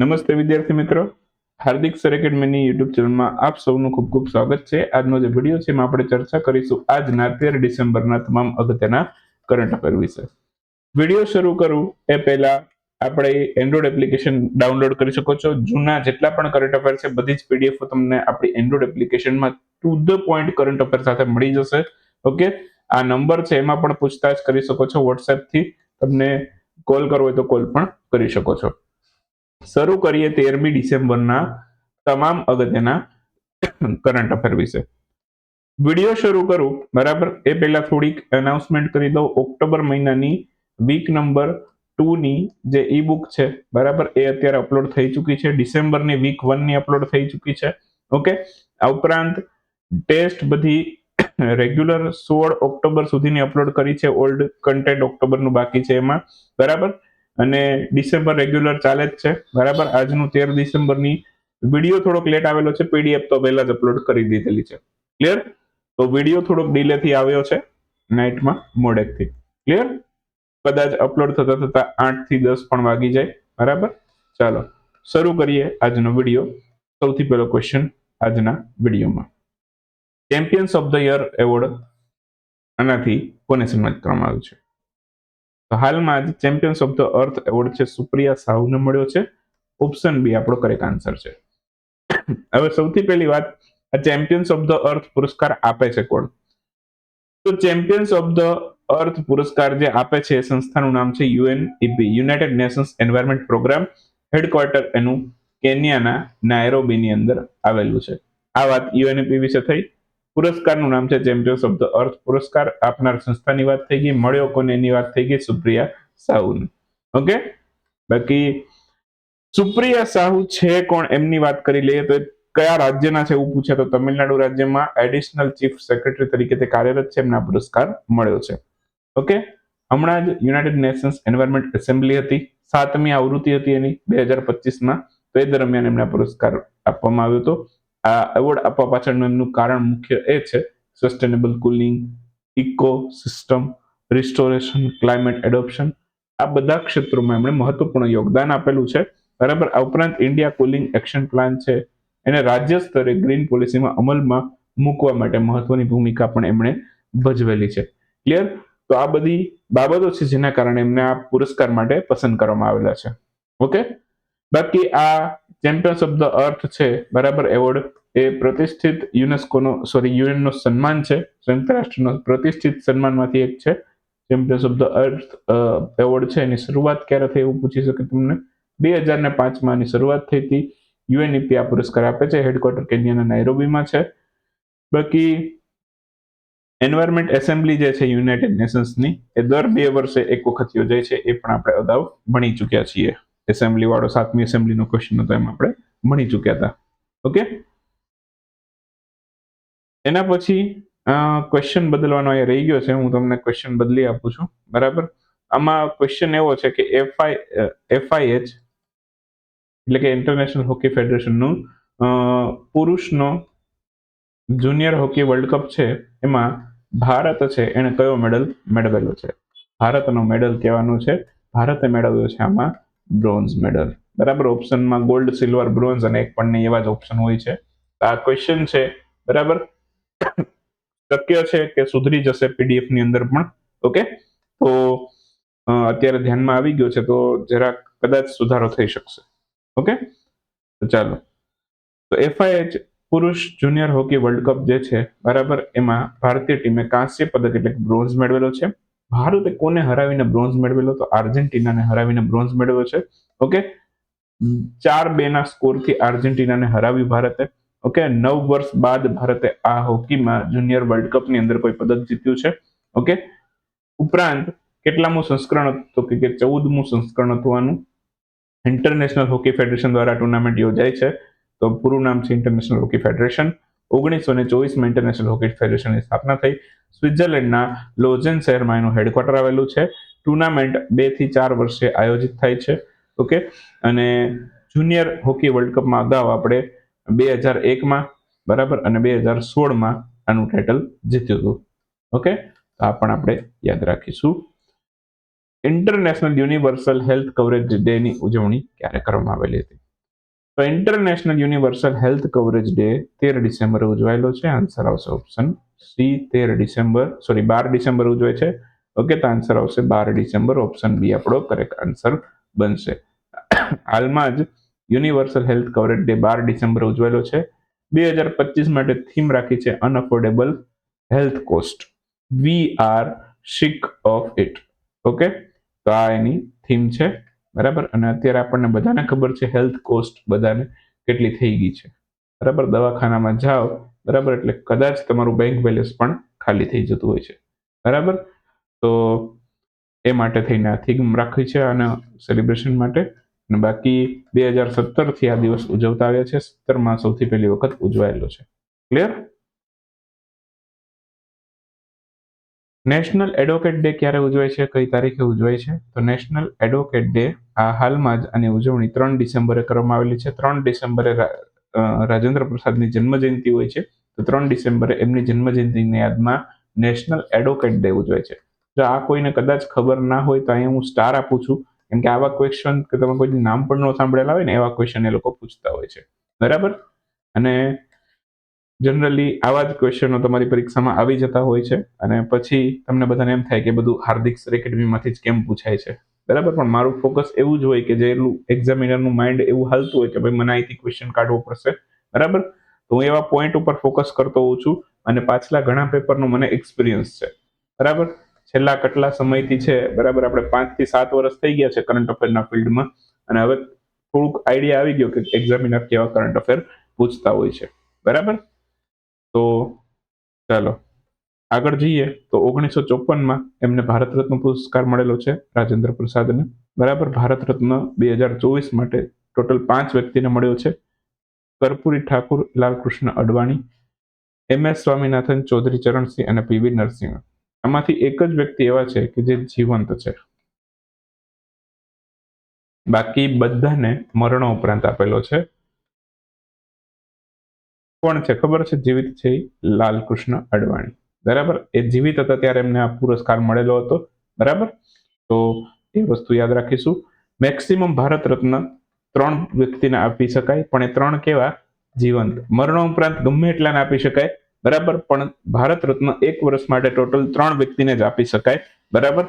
નમસ્તે વિદ્યાર્થી મિત્રો. હાર્દિક સર એકેડમીની યુટ્યુબ ચેનલમાં આપ સૌનું ખૂબ ખૂબ સ્વાગત છે. આજનો જે વીડિયો છે એમાં આપણે ચર્ચા કરીશું આજના તેર ડિસેમ્બરના તમામ અગત્યના કરંટ અફેર વિશે. વીડિયો શરૂ કરું એ પહેલા આપણે એન્ડ્રોઇડ એપ્લિકેશન ડાઉનલોડ કરી શકો છો. જૂના જેટલા પણ કરંટ અફેર છે, બધી જ પીડીએફ તમને આપણી એન્ડ્રોઇડ એપ્લિકેશનમાં to the point current affair સાથે મળી જશે. ઓકે? આ નંબર છે, એમાં પણ પૂછતાછ કરી શકો છો. વોટ્સએપથી તમને કોલ કરવો હોય તો કોલ પણ કરી શકો છો. શરૂ કરીએ તેરમી ડિસેમ્બરના તમામ અગત્યના કરંટ અફેર વિશે. વીડિયો શરૂ કરું, બરાબર? એ પહેલા થોડીક અનાઉન્સમેન્ટ કરી દઉં. ઓક્ટોબર મહિનાની વીક નંબર ટુની જે ઈ બુક છે, બરાબર? એ અત્યારે અપલોડ થઈ ચૂકી છે. ડિસેમ્બરની વીક વનની અપલોડ થઈ ચૂકી છે. ઓકે? આ ઉપરાંત ટેસ્ટ બધી રેગ્યુલર સોળ ઓક્ટોબર સુધીની અપલોડ કરી છે. ઓલ્ડ કન્ટેન્ટ ઓક્ટોબરનું બાકી છે એમાં. બરાબર? અને ડિસેમ્બર રેગ્યુલર ચાલે જ છે. બરાબર? આજનું તેર ડિસેમ્બરની વીડિયો થોડોક લેટ આવેલો છે. પીડીએફ તો પહેલા જ અપલોડ કરી દીધેલી છે. ક્લિયર તો વીડિયો થોડોક ડીલેથી આવ્યો છે. નાઇટમાં મોડેકથી. ક્લિયર કદાચ અપલોડ થતા થતા આઠથી દસ પણ વાગી જાય. બરાબર? ચાલો, શરૂ કરીએ આજનો વીડિયો. સૌથી પહેલો ક્વેશ્ચન આજના વિડીયોમાં. Champions of the year award આનાથી કોને સન્માનિત કરવામાં આવ્યું છે? હાલમાં જ champions of the earth award છે, સુપ્રિયા સાહુને મળ્યો છે. ઓપ્શન બી આપણો કરેક્ટ આન્સર છે. હવે સૌથી પહેલી વાત, આ ચેમ્પિયન્સ ઓફ ધ અર્થ પુરસ્કાર આપે છે કોણ? તો ચેમ્પિયન્સ ઓફ ધ અર્થ પુરસ્કાર જે આપે છે, એ સંસ્થાનું નામ છે UNEP united nations environment programme headquarter એનું કેન્યાના નાયરોબીની અંદર આવેલું છે. આ વાત યુએનઈપી વિશે થઈ. પુરસ્કારનું નામ છે જેમ જો શબ્દ અર્થ પુરસ્કાર આપનાર સંસ્થાની વાત થઈ ગઈ, મળ્યો કોને એની વાત થઈ ગઈ, સુપ્રિયા સાહુની. ઓકે? બાકી સુપ્રિયા સાહુ છે કોણ એમની વાત કરી લઈએ તો કયા રાજ્યના છે એવું પૂછે તો તમિલનાડુ રાજ્યમાં એડિશનલ ચીફ સેક્રેટરી તરીકે તે કાર્યરત છે, એમને પુરસ્કાર મળ્યો છે. ઓકે? હમણાં જ યુનાઇટેડ નેશન્સ એન્વાયરમેન્ટ એસેમ્બલી હતી, સાતમી આવૃત્તિ હતી એની, બે હજાર પચીસમાં. તો એ દરમિયાન એમને પુરસ્કાર આપવામાં આવ્યો હતો. આ એવોર્ડ આપવા પાછળનું એમનું કારણ મુખ્ય એ છે sustainable cooling ecosystem restoration climate adoption આ બધા ક્ષેત્રોમાં એમણે મહત્વપૂર્ણ યોગદાન આપેલું છે. બરાબર? આ ઉપરાંત ઇન્ડિયા કુલિંગ એક્શન પ્લાન છે. એને રાજ્ય સ્તરે ગ્રીન પોલિસીમાં અમલમાં મૂકવા માટે મહત્વની ભૂમિકા પણ એમણે ભજવેલી છે. ક્લિયર તો આ બધી બાબતો છે જેના કારણે એમને આ પુરસ્કાર માટે પસંદ કરવામાં આવેલા છે. ઓકે બાકી આ ચેમ્પિયન્સ ઓફ ધ અર્થ છે, બરાબર એવોર્ડ એ પ્રતિષ્ઠિત યુનેસ્કોનો સોરી યુએનનો સન્માન છે સંયુક્ત રાષ્ટ્રનો પ્રતિષ્ઠિત સન્માનમાંથી એક છે. Champions of the earth award છે, એની શરૂઆત ક્યારે થઈ એવું પૂછી શકે તમને? બે હજાર ને પાંચમાં આની શરૂઆત થઈ હતી. યુએનઈપી આ પુરસ્કાર આપે છે હેડક્વાર્ટર કેન્યાના નાયરોબીમાં છે. બાકી એન્વાયરમેન્ટ એસેમ્બલી જે છે યુનાઇટેડ નેશન્સની એ દર બે વર્ષે એક વખત યોજાય છે, એ પણ આપણે અગાઉ ભણી ચૂક્યા છીએ. એસેમ્બલી વાળો સાતમી એસેમ્બલીનો ક્વેશ્ચન હતો એમ આપણે ભણી ચૂક્યા હતા. ઓકે એના પછી ક્વેશ્ચન બદલવાનો અહીંયા રહી ગયો છે. હું તમને ક્વેશ્ચન બદલી આપું છું. બરાબર? આમાં ક્વેશ્ચન એવો છે કે એફઆઈ એફઆઈએચ એટલે કે ઇન્ટરનેશનલ હોકી ફેડરેશનનું પુરુષનો જુનિયર હોકી વર્લ્ડ કપ છે. એમાં ભારત છે. એણે કયો મેડલ મેળવેલો છે. ભારતનો મેડલ કહેવાનું છે. ભારતે મેળવ્યો છે આમાં બ્રોન્ઝ મેડલ. બરાબર? ઓપ્શનમાં ગોલ્ડ સિલ્વર બ્રોન્ઝ અને એક પણ એવા જ ઓપ્શન હોય છે. આ ક્વેશ્ચન છે, બરાબર? શક્ય છે કે સુધરી જશે પીડીએફની અંદર પણ? ઓકે તો અત્યારે ધ્યાનમાં આવી ગયો છે, તો જરાક કદાચ સુધારો થઈ શકશે. ઓકે તો ચાલો. તો એફઆઈએચ પુરુષ જુનિયર હોકી વર્લ્ડ કપ જે છે, બરાબર? એમાં ભારતીય ટીમે કાંસ્ય પદક એટલે બ્રોન્ઝ મેળવેલો છે. ભારતે કોને હરાવીને બ્રોન્ઝ મેળવેલો? તો આર્જેન્ટિનાને હરાવીને બ્રોન્ઝ મેળવ્યો છે. ઓકે ચાર બે ના સ્કોરથી આર્જેન્ટિનાને હરાવ્યું ભારતે. ઓકે નવ વર્ષ બાદ ભારતે આ હોકીમાં જુનિયર વર્લ્ડ કપની અંદર કોઈ પદક જીત્યું છે. ઓકે ઉપરાંત કેટલામું સંસ્કરણ હતું? કે ચૌદમું સંસ્કરણ હતું આનું. ઇન્ટરનેશનલ હોકી ફેડરેશન દ્વારા ટુર્નામેન્ટ યોજાય છે. તો પૂરું નામ છે ઇન્ટરનેશનલ હોકી ફેડરેશન ઓગણીસો ને ચોવીસમાં ઇન્ટરનેશનલ હોકી ફેડરેશનની સ્થાપના થઈ. સ્વિટ્ઝરલેન્ડના લોઝન શહેરમાં એનું હેડક્વાર્ટર આવેલું છે. ટુર્નામેન્ટ બેથી ચાર વર્ષે આયોજિત થાય છે. ઓકે? અને જુનિયર હોકી વર્લ્ડ કપમાં અગાઉ આપણે બે હજાર એકમાં, બરાબર? અને બે હજાર સોળમાં આનું ટાઇટલ જીત્યું હતું. ઓકે? તો આ પણ આપણે યાદ રાખીશું. ઇન્ટરનેશનલ યુનિવર્સલ હેલ્થ કવરેજ ડેની ઉજવણી ક્યારે કરવામાં આવેલી હતી? તો international universal health coverage day તેર ડિસેમ્બરે ઉજવાયેલો છે. આન્સર આવશે ઓપ્શન સી તેર ડિસેમ્બર સોરી બાર ડિસેમ્બર ઉજવાય છે. ઓકે તો આન્સર આવશે બાર ડિસેમ્બર. ઓપ્શન બી આપણો કરેક્ટ આન્સર બનશે. હાલમાં જ યુનિવર્સલ હેલ્થ કવરેજ ડે બાર ડિસેમ્બર ઉજવાયેલો છે. બે હજાર પચીસ માટે થીમ રાખી છે unaffordable health cost we are sick of it okay તો આ એની થીમ છે. બરાબર? અને અત્યારે આપણને બધાને ખબર છે હેલ્થ કોસ્ટ બધાને કેટલી થઈ ગઈ છે. બરાબર? દવાખાનામાં જાઓ, બરાબર? એટલે કદાચ તમારું બેંક બેલેન્સ પણ ખાલી થઈ જતું હોય છે. બરાબર? તો એ માટે થઈને આ થીમ રાખી છે અને સેલિબ્રેશન માટે. અને બાકી બે હજાર સત્તરથી આ દિવસ ઉજવતા આવ્યા છે. સત્તરમાં સૌથી પહેલી વખત ઉજવાયેલો છે. ક્લિયર નેશનલ એડવોકેટ ડે ક્યારે ઉજવાય છે? કઈ તારીખે ઉજવાય છે? તો નેશનલ એડવોકેટ ડે આ હાલમાં જ આની ઉજવણી ત્રણ ડિસેમ્બરે કરવામાં આવેલી છે. ત્રણ ડિસેમ્બરે રાજેન્દ્ર પ્રસાદની જન્મજયંતિ હોય છે. તો ત્રણ ડિસેમ્બરે એમની જન્મજયંતિની યાદમાં નેશનલ એડવોકેટ ડે ઉજવાય છે. જો આ કોઈને કદાચ ખબર ના હોય તો અહીંયા હું સ્ટાર આપું છું. કેમ કે આવા ક્વેશ્ચન કે તમે કોઈ નામ પણ ન સાંભળેલા હોય ને એવા ક્વેશ્ચન એ લોકો પૂછતા હોય છે. બરાબર? અને જનરલી આવા જ ક્વેશ્ચનો તમારી પરીક્ષામાં આવી જતા હોય છે અને પછી તમને બધાને એમ થાય કે બધું હાર્દિક એકેડમીમાંથી જ કેમ પૂછાય છે. બરાબર? પણ મારું ફોકસ એવું જ હોય કે જેટલું એક્ઝામિનરનું માઇન્ડ એવું હાલતું હોય કે ભાઈ મને અહીંથી ક્વેશ્ચન કાઢવો પડશે. બરાબર? તો હું એવા પોઈન્ટ ઉપર ફોકસ કરતો હોઉં છું અને પાછલા ઘણા પેપરનો મને એક્સપિરિયન્સ છે. બરાબર? છેલ્લા કેટલા સમયથી છે? બરાબર? આપણે પાંચથી સાત વર્ષ થઈ ગયા છે કરંટ અફેરના ફિલ્ડમાં અને હવે થોડુંક આઈડિયા આવી ગયો કે એક્ઝામિનર કેવા કરંટ અફેર પૂછતા હોય છે. બરાબર? તો ચાલો, આગળ જઈએ. તો ઓગણીસો ચોપનમાં એમને ભારત રત્ન પુરસ્કાર મળેલો છે રાજેન્દ્ર પ્રસાદને. બરાબર, ભારત રત્ન બે હજાર ચોવીસ માટે ટોટલ પાંચ વ્યક્તિને મળ્યો છે. કર્પુરી ઠાકુર, લાલકૃષ્ણ અડવાણી, એમ એસ સ્વામિનાથન ચૌધરી ચરણસિંહ અને પીવી નરસિંહ. આમાંથી એક જ વ્યક્તિ એવા છે કે જે જીવંત છે. બાકી બધાને મરણો ઉપરાંત આપેલો છે. કોણ છે? ખબર છે? જીવિત છે લાલકૃષ્ણ અડવાણી. બરાબર? એ જીવિત હતા ત્યારે એમને આ પુરસ્કાર મળેલો હતો. બરાબર? તો એ વસ્તુ યાદ રાખીશું. મેક્સિમમ ભારત રત્ન ત્રણ વ્યક્તિને આપી શકાય, પણ એ ત્રણ કેવા? જીવંત. મરણ ઉપરાંત ગમે એટલાને આપી શકાય. બરાબર? પણ ભારત રત્ન એક વર્ષ માટે ટોટલ ત્રણ વ્યક્તિને જ આપી શકાય. બરાબર?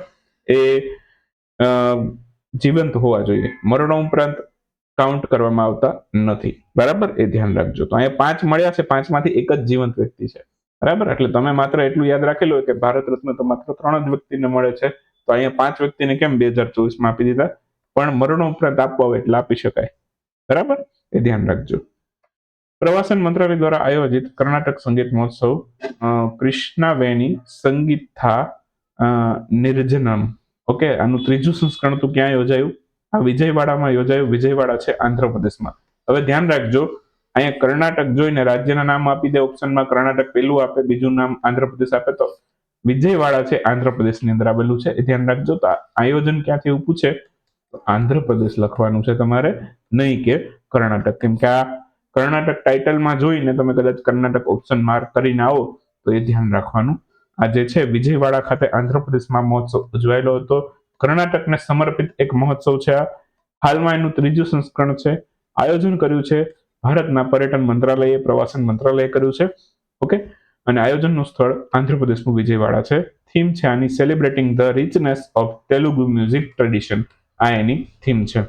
એ જીવંત હોવા જોઈએ. મરણ ઉપરાંત કાઉન્ટ કરવામાં આવતા નથી. બરાબર? એ ધ્યાન રાખજો. તો અહીંયા પાંચ મળ્યા છે. પાંચમાંથી એક જ જીવંત વ્યક્તિ છે. બરાબર? એટલે તમે માત્ર એટલું યાદ રાખેલું કે ભારત રત્ન તો માત્ર ત્રણ જ વ્યક્તિને મળે છે. તો અહીંયા પાંચ વ્યક્તિને કેમ બે હજાર ચોવીસમાં આપી દીધા? પણ મરણો ઉપરાંત આપવા હોય એટલે આપી શકાય. બરાબર? એ ધ્યાન રાખજો. પ્રવાસન મંત્રાલય દ્વારા આયોજિત કર્ણાટક સંગીત મહોત્સવ કૃષ્ણાવેની સંગીતથા નિર્જનમ. ઓકે? આનું ત્રીજું સંસ્કરણ તો ક્યાં યોજાયું? આ વિજયવાડામાં યોજાયું. વિજયવાડા છે આંધ્રપ્રદેશમાં. હવે ધ્યાન રાખજો, અહીંયા કર્ણાટક જોઈને રાજ્યના નામ આપી દે ઓપ્શનમાં કર્ણાટક પેલું આપે, બીજું નામ આંધ્રપ્રદેશ આપે. તો વિજયવાડા છે આંધ્રપ્રદેશની અંદર આવેલું છે. એ ધ્યાન રાખજો. તો આયોજન ક્યાંથી એવું પૂછે આંધ્રપ્રદેશ લખવાનું છે તમારે. નહીં કે કર્ણાટક. કેમ કે આ કર્ણાટક ટાઇટલમાં જોઈને તમે કદાચ કર્ણાટક ઓપ્શન માર્ક કરીને આવો, તો એ ધ્યાન રાખવાનું. આ જે છે વિજયવાડા ખાતે આંધ્રપ્રદેશમાં મહોત્સવ ઉજવાયેલો હતો. કર્ણાટકને સમર્પિત એક મહોત્સવ છે આ. હાલમાં એનું ત્રીજું સંસ્કરણ છે. આયોજન કર્યું છે ભારતના પર્યટન મંત્રાલયે, પ્રવાસન મંત્રાલયે કર્યું છે. ઓકે? અને આયોજનનું સ્થળ આંધ્રપ્રદેશનું વિજયવાડા છે. થીમ છે આની celebrating the richness of Telugu music tradition આ એની થીમ છે.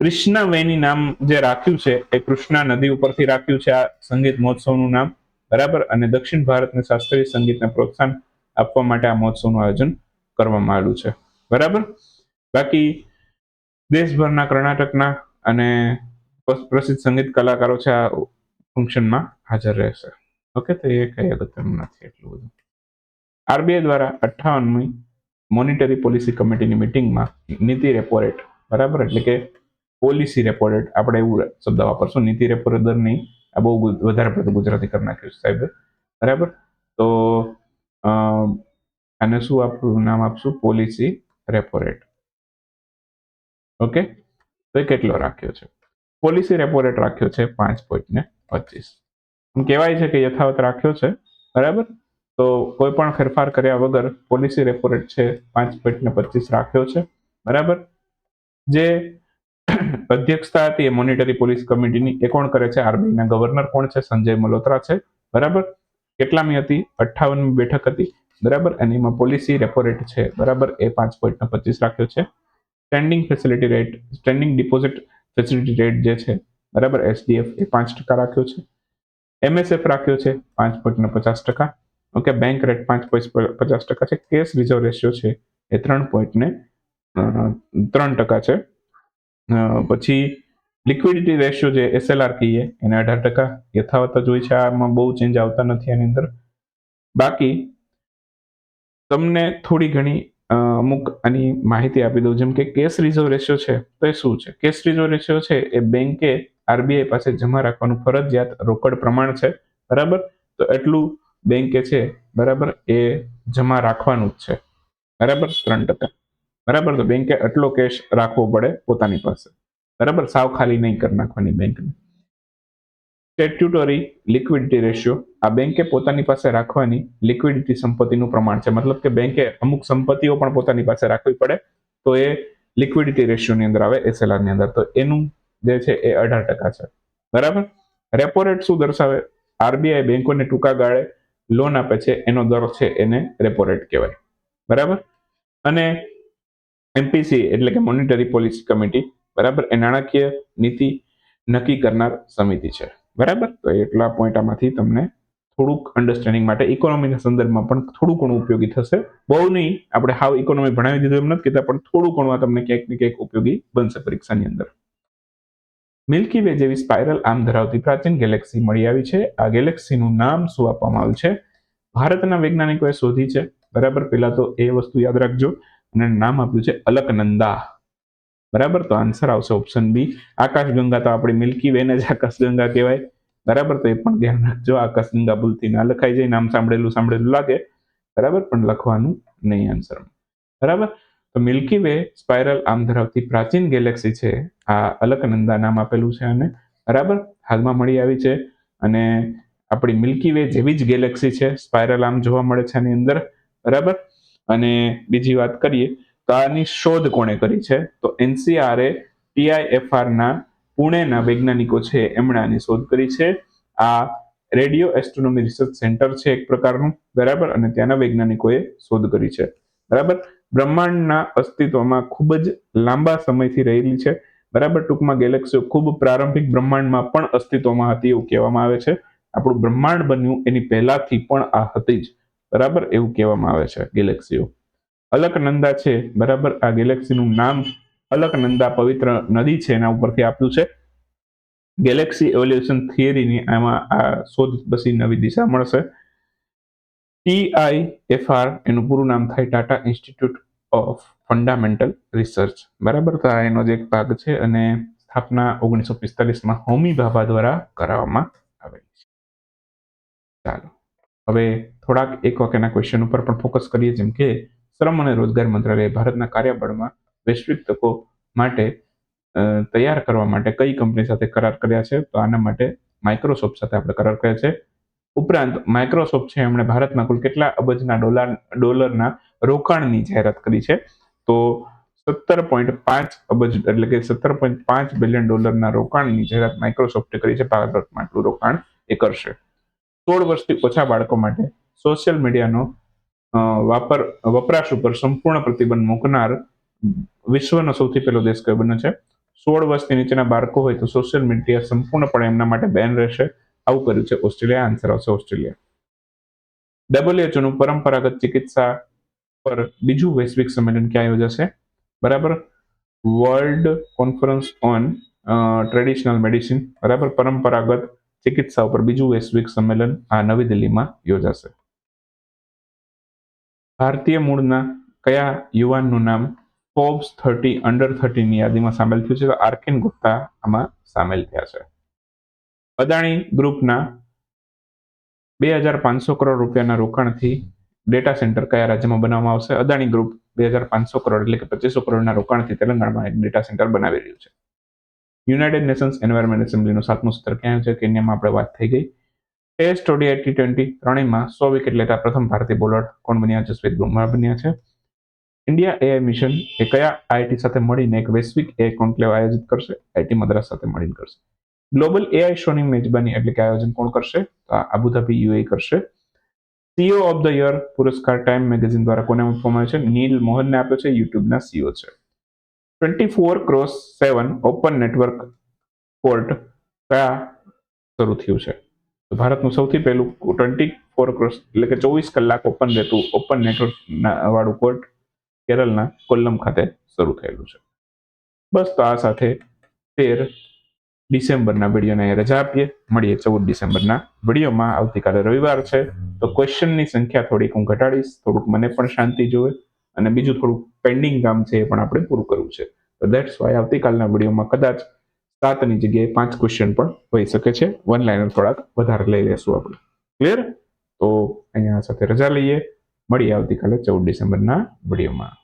કૃષ્ણા વેની નામ જે રાખ્યું છે એ કૃષ્ણા નદી ઉપરથી રાખ્યું છે આ સંગીત મહોત્સવનું નામ. બરાબર? અને દક્ષિણ ભારતને શાસ્ત્રીય સંગીતને પ્રોત્સાહન આપવા માટે આ મહોત્સવનું આયોજન કરવામાં આવ્યું છે. બરાબર? બાકી દેશભરના કર્ણાટકના અને પ્રસિદ્ધ સંગીત કલાકારો છે આ ફંક્શનમાં હાજર રહેશે. ઓકે, તો એ કઈ અગત્યનું નથી એટલું બધું. આરબીઆઈ દ્વારા અઠ્ઠાવનમી મોનિટરી પોલિસી કમિટીની મિટિંગમાં નીતિ રેપો રેટ બરાબર? એટલે કે પોલિસી રેપો રેટ આપણે એવું શબ્દ વાપરશું. નીતિ રેપો દર નહીં આ બહુ વધારે પડતું ગુજરાતી કરી નાખ્યું સાહેબ. બરાબર? તો આને શું આપણું નામ આપશું? પોલિસી રેપો રેટ ઓકે તો એ કેટલો રાખ્યો છે? પોલિસી રેપો રેટ રાખ્યો છે પાંચ પોઈન્ટ ને પચીસ. કહેવાય છે કે યથાવત રાખ્યો છે, બરાબર? તો કોઈ પણ ફેરફાર કર્યા વગર પોલિસી રેપો રેટ છે પાંચ પોઈન્ટ ને પચીસ રાખ્યો છે, બરાબર? જે અધ્યક્ષતા હતી એ મોનિટરી પોલીસ કમિટીની એ કોણ કરે છે? આરબીઆઈના ગવર્નર કોણ છે? સંજય મલોત્રા છે, બરાબર? કેટલામી હતી? અઠ્ઠાવનમી બેઠક હતી. બરાબર? અને એમાં પોલિસી રેપો રેટ છે. બરાબર? એ પાંચ પોઈન્ટ પચીસ રાખ્યો છે. Standing facility rate standing deposit facility rate જે છે, બરાબર? એસડીએફ એ પાંચ ટકા રાખ્યો છે. એમએસએફ રાખ્યો છે, પાંચ પોઈન્ટ પચાસ ટકા. ઓકે બેંક રેટ પાંચ પોઈન્ટ પચાસ ટકા છે. કેશ રિઝર્વ રેશિયો છે, એ ત્રણ પોઈન્ટ ને ત્રણ ટકા છે. પછી લિક્વિડિટી રેશિયો જે એસએલઆર કહીએ, એને અઢાર ટકા યથાવત જ હોય છે. આમાં બહુ ચેન્જ આવતા નથી આની અંદર. બાકી, તમને થોડી ઘણી અમુક આની માહિતી આપી દઉં. જેમ કે કેશ રિઝર્વ રેશિયો છે, તો એ શું છે? કેશ રિઝર્વ રેશિયો છે, એ બેંકે આરબીઆઈ પાસે જમા રાખવાનું ફરજિયાત રોકડ પ્રમાણ છે. બરાબર? તો એટલું બેંકે છે, બરાબર? એ જમા રાખવાનું જ છે. બરાબર? ત્રણ ટકા. બરાબર? તો બેંકે આટલો કેશ રાખવો પડે પોતાની પાસે. બરાબર? સાવ ખાલી નહીં કરી નાખવાની બેંકને. સ્ટેટ્યુટરી લિક્વિડિટી રેશિયો આ બેંકે પોતાની પાસે રાખવાની લિક્વિડિટી સંપત્તિનું પ્રમાણ છે. મતલબ કે બેંકે અમુક સંપત્તિઓ પણ પોતાની પાસે રાખવી પડે, તો એ લિક્વિડિટી રેશિયોની અંદર આવે એસએલઆરની અંદર. તો એનું જે છે એ અઢાર ટકા છે. બરાબર? રેપો રેટ શું દર્શાવે? આરબીઆઈ બેંકોને ટૂંકા ગાળે લોન આપે છે, એનો દર છે એને રેપો રેટ કહેવાય. બરાબર? અને એમપીસી એટલે કે મોનિટરી પોલિસી કમિટી બરાબર? એ નાણાકીય નીતિ નક્કી કરનાર સમિતિ છે. બરાબર? તો એટલા પોઈન્ટ આમાંથી તમને થોડુંક અન્ડરસ્ટેન્ડિંગ માટે ઇકોનોમીના સંદર્ભમાં પણ થોડું ઘણું ઉપયોગી થશે. બહુ નહીં, આપણે હાવ ઇકોનોમી ભણાવી દીધું એમ નથી કહેતા, પણ થોડું ઘણું તમને ક્યાંક ને ક્યાંક ઉપયોગી બનશે પરીક્ષાની અંદર. મિલ્કી વે જેવી સ્પાઇરલ આમ ધરાવતી પ્રાચીન ગેલેક્સી મળી આવી છે. આ ગેલેક્સીનું નામ શું આપવામાં આવ્યું છે? ભારતના વૈજ્ઞાનિકોએ શોધી છે. બરાબર? પહેલા તો એ વસ્તુ યાદ રાખજો. અને નામ આપ્યું છે અલકનંદા. બરાબર? તો આન્સર આવશે ઓપ્શન બી આકાશગંગા તો આપણી મિલ્કી વે ને જ આકાશગંગા કહેવાય. બરાબર? તો એ પણ ધ્યાન રાખજો. આકાશગંગા ભૂલથી ના લખાઈ જાય, નામ સાંભળેલું સાંભળેલું લાગે. બરાબર? પણ લખવાનું નહીં આન્સર બરાબર? તો મિલ્કી વે સ્પાયરલ આમ ધરાવતી પ્રાચીન ગેલેક્સી છે. આ અલકનંદા નામ આપેલું છે અને બરાબર? હાલમાં મળી આવી છે. અને આપણી મિલ્કી વે જેવી જ ગેલેક્સી છે. સ્પાયરલ આમ જોવા મળે છે આની અંદર. બરાબર? અને બીજી વાત કરીએ તો શોધ કોણે કરી છે? તો એનસીઆરએ ટીઆઈએફઆરના પુણેના વૈજ્ઞાનિકો છે, એમણે આની શોધ કરી છે. આ રેડિયો એસ્ટ્રોનોમી રિસર્ચ સેન્ટર છે એક પ્રકારનું, બરાબર? અને ત્યાંના વૈજ્ઞાનિકોએ શોધ કરી છે. બરાબર? બ્રહ્માંડના અસ્તિત્વમાં ખૂબ જ લાંબા સમયથી રહેલી છે. બરાબર? ટૂંકમાં ગેલેક્સીઓ ખૂબ પ્રારંભિક બ્રહ્માંડમાં પણ અસ્તિત્વમાં હતી એવું કહેવામાં આવે છે. આપણું બ્રહ્માંડ બન્યું એની પહેલાથી પણ આ હતી જ. બરાબર? એવું કહેવામાં આવે છે ગેલેક્સીઓ. અલકનંદા છે, બરાબર? આ ગેલેક્સીનું નામ અલકનંદા પવિત્ર નદી છે, એના ઉપરથી આપ્યું છે. ગેલેક્સી એવોલ્યુશન થિયરીની આમાં આ શોધ પછી નવી દિશા મળશે. ટીઆઈએફઆર, એનું પૂરું નામ થાય Tata institute of fundamental research. બરાબર? તો આ એનો જ એક ભાગ છે અને સ્થાપના ઓગણીસો પિસ્તાલીસમાં હોમી ભાભા દ્વારા કરાવવામાં આવેલી છે. ચાલો. હવે થોડાક એક વાક્યના ક્વેશ્ચન ઉપર પણ ફોકસ કરીએ, જેમ કે શ્રમ અને રોજગાર મંત્રાલયે ભારતના કાર્યબળમાં વૈશ્વિક તકો માટે તૈયાર કરવા માટે કઈ કંપની સાથે કરાર કર્યા છે? તો આના માટે માઇક્રોસોફ્ટ સાથે આપણે કરાર કર્યા છે. ઉપરાંત માઇક્રોસોફ્ટ છે, એમણે ભારતમાં કુલ કેટલા અબજના ડોલર, ડોલરના રોકાણની જાહેરાત કરી છે? તો સત્તર પોઈન્ટ પાંચ અબજ, એટલે કે સત્તર પોઈન્ટ પાંચ બિલિયન ડોલરના રોકાણની જાહેરાત માઇક્રોસોફ્ટે કરી છે. ભારતમાં આટલું રોકાણ એ કરશે. સોળ વર્ષથી ઓછા બાળકો માટે સોશિયલ મીડિયાનો વાપર, વપરાશ ઉપર સંપૂર્ણ પ્રતિબંધ મૂકનાર વિશ્વનો સૌથી પહેલો દેશ કયો બન્યો છે? સોળ વર્ષથી નીચેના બાળકો હોય તો સોશિયલ મીડિયા સંપૂર્ણપણે એમના માટે બેન રહેશે. આવું કર્યું છે ઓસ્ટ્રેલિયા. આન્સર આવશે ઓસ્ટ્રેલિયા. WHO નું પરંપરાગત ચિકિત્સા પર બીજું વૈશ્વિક સંમેલન ક્યાં યોજાશે? બરાબર? World conference on traditional medicine બરાબર? પરંપરાગત ચિકિત્સા ઉપર બીજું વૈશ્વિક સંમેલન આ નવી દિલ્હીમાં યોજાશે. ભારતીય મૂળના કયા યુવાનનું નામ ફોર્બ્સ થર્ટી અંડર થર્ટીની યાદીમાં સામેલ થયું છે? તો આર્કેન ગુપ્તા આમાં સામેલ થયા છે. અદાણી ગ્રુપના બે હજાર પાંચસો કરોડ રૂપિયાના રોકાણથી ડેટા સેન્ટર કયા રાજ્યમાં બનાવવામાં આવશે? અદાણી ગ્રુપ બે હજાર પાંચસો કરોડ એટલે કે પચીસો કરોડના રોકાણથી તેલંગાણામાં એક ડેટા સેન્ટર બનાવી રહ્યું છે. યુનાઇટેડ નેશન્સ એન્વાયરમેન્ટ એસેમ્બલીનું સાતમું સત્ર ક્યાં છે? કેન્યામાં આપણે વાત થઈ ગઈ. ટેસ્ટ ઓડીઆઈ ટી ટ્વેન્ટી ત્રણેયમાં સો વિકેટ લેતા પ્રથમ ભારતીય બોલર કોણ બન્યા? જસપ્રીત બુમરાહ બન્યા છે. ઇન્ડિયા એઆઈ મિશન એ કયા આઈઆઈટી સાથે મળીને એક વૈશ્વિક એ કોન્ક્લેવ આયોજિત કરશે? આઈટી મદ્રાસ સાથે મળીને કરશે. ગ્લોબલ એઆઈ શોની મેજબાની એટલે કે આયોજન કોણ કરશે? તો આ અબુધાબી યુએ કરશે. સીઓ ઓફ ધ યર પુરસ્કાર ટાઈમ મેગેઝિન દ્વારા કોને આપવામાં આવ્યો છે? નીલ મોહનને આપ્યો છે. યુટ્યુબના સીઓ છે. Twenty four cross seven open network court કયા શરૂ થયું છે? ભારતનું સૌથી પહેલું ટ્વેન્ટી ફોર ક્રોસ એટલે કે ચોવીસ કલાક ઓપન રહેતું ઓપન નેટવર્ક વાળું કોર્ટ કેરળના કોલ્લમ ખાતે શરૂ થયેલું છે. બસ તો આ સાથે તેર ડિસેમ્બરના વિડીયોને રજા આપીએ. મળીએ ચૌદ ડિસેમ્બરના વિડીયોમાં આવતીકાલે રવિવાર છે. તો ક્વેશ્ચનની સંખ્યા થોડીક હું ઘટાડીશ. થોડુંક મને પણ શાંતિ જોવે. અને બીજું થોડુંક પેન્ડિંગ કામ છે એ પણ આપણે પૂરું કરવું છે. તો દેટ્સ વાય આવતીકાલના વિડીયોમાં કદાચ સાતની જગ્યાએ પાંચ ક્વેશ્ચન પણ હોઈ શકે છે. વન લાઇનર થોડાક વધારે લઈ લેશું આપણે. ક્લિયર તો અહીંયા સાથે રજા લઈએ. મળીએ આવતીકાલે ચૌદ ડિસેમ્બરના વિડીયોમાં.